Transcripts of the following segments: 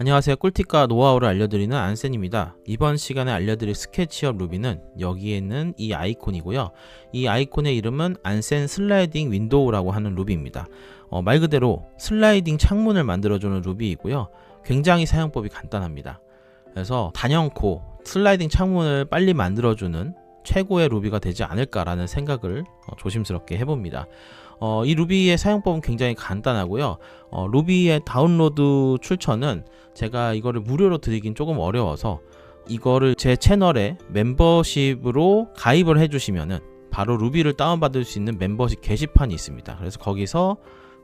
안녕하세요. 꿀팁과 노하우를 알려드리는 안센입니다. 이번 시간에 알려드릴 스케치업 루비는 여기에 있는 이 아이콘이고요. 이 아이콘의 이름은 안센 슬라이딩 윈도우라고 하는 루비입니다. 어, 말 그대로 슬라이딩 창문을 만들어주는 루비이고요. 굉장히 사용법이 간단합니다. 그래서 단연코 슬라이딩 창문을 빨리 만들어주는 최고의 루비가 되지 않을까라는 생각을 어, 조심스럽게 해봅니다. 어, 이 루비의 사용법은 굉장히 간단하고요. 어, 루비의 다운로드 출처는 제가 이거를 무료로 드리긴 조금 어려워서 이거를 제 채널에 멤버십으로 가입을 해주시면은 바로 루비를 다운받을 수 있는 멤버십 게시판이 있습니다. 그래서 거기서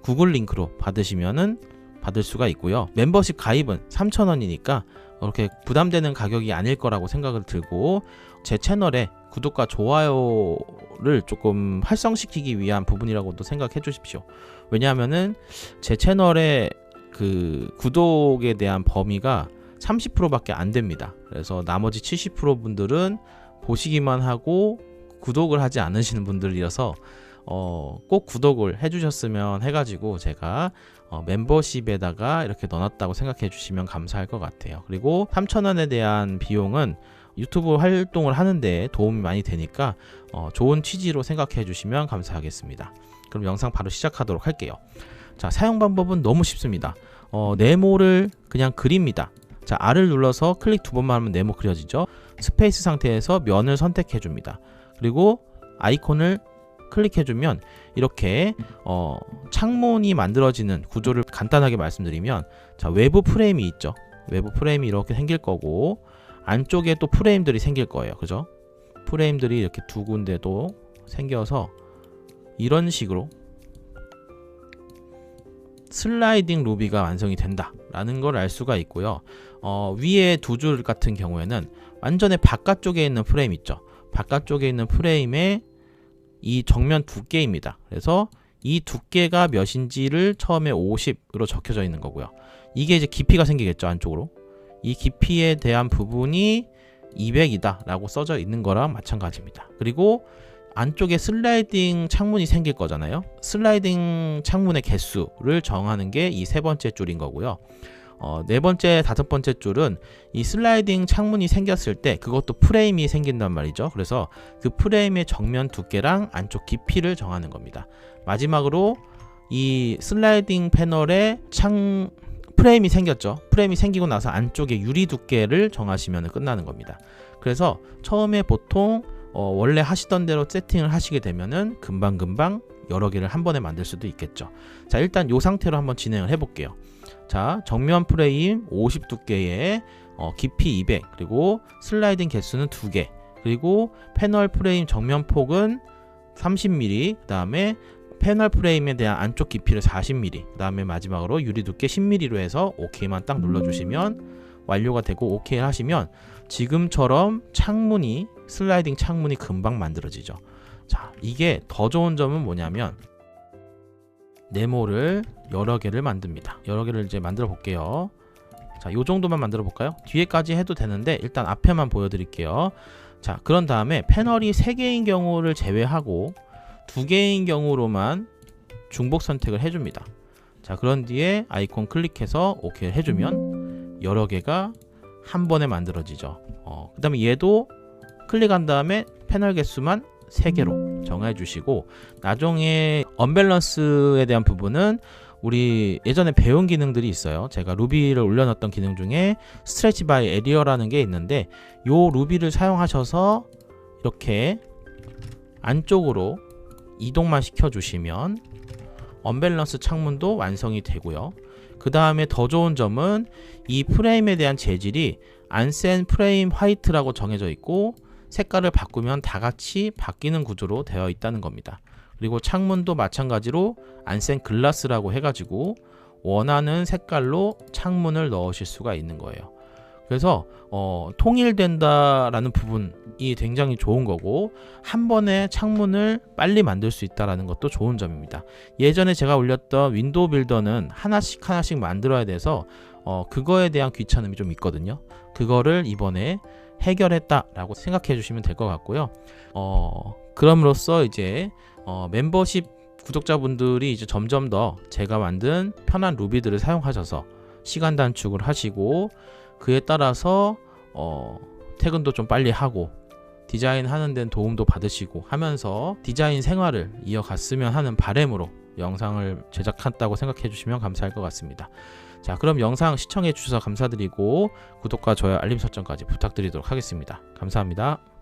구글 링크로 받으시면은 받을 수가 있고요. 멤버십 가입은 3,000원이니까 그렇게 부담되는 가격이 아닐 거라고 생각을 들고 제 채널에 구독과 좋아요 를 조금 활성시키기 위한 부분이라고도 생각해 주십시오. 왜냐하면은 제 채널의 그 구독에 대한 범위가 30%밖에 안 됩니다. 그래서 나머지 70% 분들은 보시기만 하고 구독을 하지 않으시는 분들이어서 어, 꼭 구독을 해주셨으면 해가지고 제가 어, 멤버십에다가 이렇게 넣어놨다고 생각해 주시면 감사할 것 같아요. 그리고 3,000원에 대한 비용은 유튜브 활동을 하는데 도움이 많이 되니까 어, 좋은 취지로 생각해 주시면 감사하겠습니다. 그럼 영상 바로 시작하도록 할게요. 자, 사용 방법은 너무 쉽습니다. 어, 네모를 그냥 그립니다. 자, R을 눌러서 클릭 두 번만 하면 네모 그려지죠. 스페이스 상태에서 면을 선택해 줍니다. 그리고 아이콘을 클릭해주면 이렇게 어, 창문이 만들어지는 구조를 간단하게 말씀드리면 자 외부 프레임이 있죠. 외부 프레임이 이렇게 생길 거고 안쪽에 또 프레임들이 생길 거예요. 그죠? 프레임들이 이렇게 두 군데도 생겨서 이런 식으로 슬라이딩 루비가 완성이 된다라는 걸 알 수가 있고요. 어, 위에 두 줄 같은 경우에는 완전히 바깥쪽에 있는 프레임 있죠. 바깥쪽에 있는 프레임에 이 정면 두께입니다. 그래서 이 두께가 몇인지를 처음에 50으로 적혀져 있는 거고요. 이게 이제 깊이가 생기겠죠, 안쪽으로. 이 깊이에 대한 부분이 200이다 라고 써져 있는 거랑 마찬가지입니다. 그리고 안쪽에 슬라이딩 창문이 생길 거잖아요. 슬라이딩 창문의 개수를 정하는 게 이 세 번째 줄인 거고요. 어, 네 번째, 다섯 번째 줄은 이 슬라이딩 창문이 생겼을 때 그것도 프레임이 생긴단 말이죠. 그래서 그 프레임의 정면 두께랑 안쪽 깊이를 정하는 겁니다. 마지막으로 이 슬라이딩 패널에 창 프레임이 생겼죠. 프레임이 생기고 나서 안쪽에 유리 두께를 정하시면 끝나는 겁니다. 그래서 처음에 보통 어, 원래 하시던 대로 세팅을 하시게 되면은 금방금방 여러 개를 한 번에 만들 수도 있겠죠. 자, 일단 이 상태로 한번 진행을 해볼게요. 자, 정면 프레임 50 두께에 어, 깊이 200 그리고 슬라이딩 개수는 2개 그리고 패널 프레임 정면 폭은 30mm 그 다음에 패널 프레임에 대한 안쪽 깊이를 40mm 그 다음에 마지막으로 유리 두께 10mm로 해서 OK만 딱 눌러주시면 완료가 되고 OK 하시면 지금처럼 창문이 슬라이딩 창문이 금방 만들어지죠 자 이게 더 좋은 점은 뭐냐면 네모를 여러 개를 만듭니다 여러 개를 이제 만들어 볼게요 자, 요 정도만 만들어 볼까요? 뒤에까지 해도 되는데 일단 앞에만 보여드릴게요. 자, 그런 다음에 패널이 3개인 경우를 제외하고 2개인 경우로만 중복 선택을 해줍니다. 자, 그런 뒤에 아이콘 클릭해서 OK 해주면 여러 개가 한 번에 만들어지죠. 어, 그 다음에 얘도 클릭한 다음에 패널 개수만 3개로 정해 주시고 나중에 언밸런스에 대한 부분은 우리 예전에 배운 기능들이 있어요. 제가 루비를 올려놨던 기능 중에 스트레치 바이 에리어라는 게 있는데 요 루비를 사용하셔서 이렇게 안쪽으로 이동만 시켜주시면 언밸런스 창문도 완성이 되고요. 그 다음에 더 좋은 점은 이 프레임에 대한 재질이 안센 프레임 화이트라고 정해져 있고 색깔을 바꾸면 다 같이 바뀌는 구조로 되어 있다는 겁니다. 그리고 창문도 마찬가지로 안센 글라스라고 해가지고 원하는 색깔로 창문을 넣으실 수가 있는 거예요. 그래서 어, 통일된다라는 부분이 굉장히 좋은 거고 한 번에 창문을 빨리 만들 수 있다라는 것도 좋은 점입니다. 예전에 제가 올렸던 윈도우 빌더는 하나씩 하나씩 만들어야 돼서 어, 그거에 대한 귀찮음이 좀 있거든요. 그거를 이번에 해결했다라고 생각해 주시면 될 것 같고요. 어, 그럼으로써 이제 어, 멤버십 구독자분들이 이제 점점 더 제가 만든 편한 루비들을 사용하셔서 시간 단축을 하시고 그에 따라서 어, 퇴근도 좀 빨리 하고 디자인 하는 데는 도움도 받으시고 하면서 디자인 생활을 이어갔으면 하는 바램으로 영상을 제작했다고 생각해 주시면 감사할 것 같습니다. 자, 그럼 영상 시청해 주셔서 감사드리고 구독과 좋아요, 알림 설정까지 부탁드리도록 하겠습니다. 감사합니다.